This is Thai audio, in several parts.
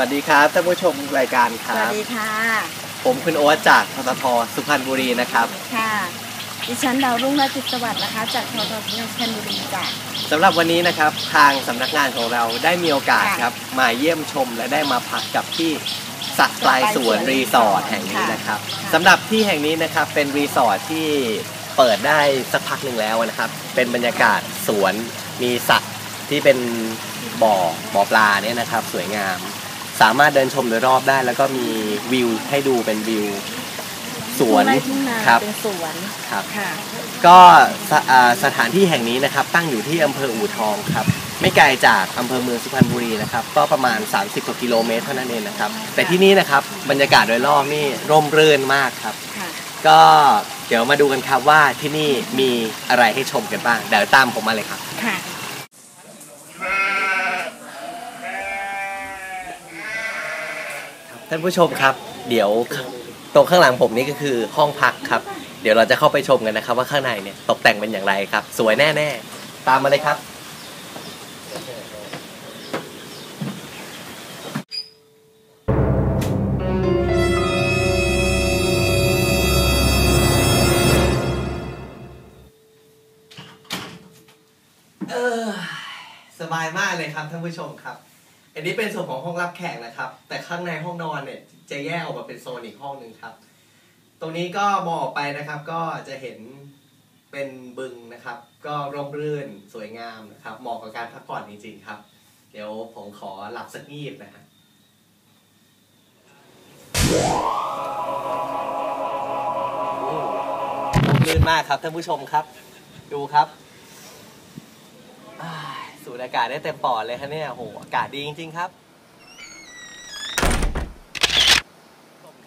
วัสดีครับท่านผู้ชมรายการคสรัวัสบ ดีค่ะ ผมคุณโอ๊ตจากทททสุพรรณบุรีนะครับค่ะ ดิฉันดาวรุ่งราชจิตสวัสดิ์นะคะ จากทททสุพรรณบุรีจ้ะ สำหรับวันนี้นะครับทางสำนักงานของเราได้มีโอกาสค่ะครับมาเยี่ยมชมและได้มาพักกับที่สัตว์ปลายสวนรีสอร์ทแห่งนี้นะครับค่ะสำหรับที่แห่งนี้นะครับเป็นรีสอร์ทที่เปิดได้สักพักหนึ่งแล้วนะครับเป็นบรรยากาศสวนมีสัตว์ที่เป็นบ่อบ่อปลาเนี่ยนะครับสวยงาม สามารถเดินชมโดยรอบได้ แล้วก็มีวิวให้ดูเป็นวิวสวนทุ่งไร่ทุ่งนาครับเป็นสวนครับค่ะก็สอ่าสถานที่แห่งนี้นะครับ ตั้งอยู่ที่อำเภออู่ทองครับ ไม่ไกลจากอำเภอเมืองสุพรรณบุรีนะครับ ก็ประมาณ 30กว่ากิโลเมตรเท่านั้นเองนะครับ แต่ที่นี่นะครับบรรยากาศโดยรอบนี่ร่มรื่นมากครับค่ะก็เดี๋ยวมาดูกันครับว่าที่นี่มีอะไรให้ชมกันบ้างเดี๋ยวตามผมมาเลยครับค่ะ ท่านผู้ชมครับ เดี๋ยวตรงข้างหลังผมนี่ก็คือห้องพักครับ เดี๋ยวเราจะเข้าไปชมกันนะครับ ว่าข้างในเนี่ยตกแต่งเป็นอย่างไรครับ สวยแน่ๆ ตามมาเลยครับ เออสบายมากเลยครับท่านผู้ชมครับ อันนี้เป็นส่วนของห้องรับแขกนะครับ แต่ข้างในห้องนอนเนี่ยจะแยกออกมาเป็นโซนอีกห้องหนึ่งครับ ตรงนี้ก็มองออกไปนะครับก็จะเห็นเป็นบึงนะครับ ก็ร่มรื่นสวยงามนะครับเหมาะกับการพักผ่อนจริงๆครับ เดี๋ยวผมขอหลับสักงีบนะฮะร่มรื่นมากครับท่านผู้ชมครับ ดูครับ สูดอากาศได้เต็มปอดเลยครับเนี่ยโหอากาศดีจริง ๆ ครับ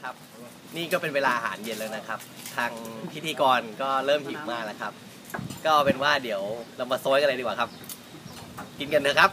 ครับ นี่ก็เป็นเวลาอาหารเย็นแล้วนะครับ ทางพิธีกรก็เริ่มหิวมากแล้วครับ ก็เป็นว่าเดี๋ยวเรามาโซยกันเลยดีกว่าครับ กินกันเถอะครับ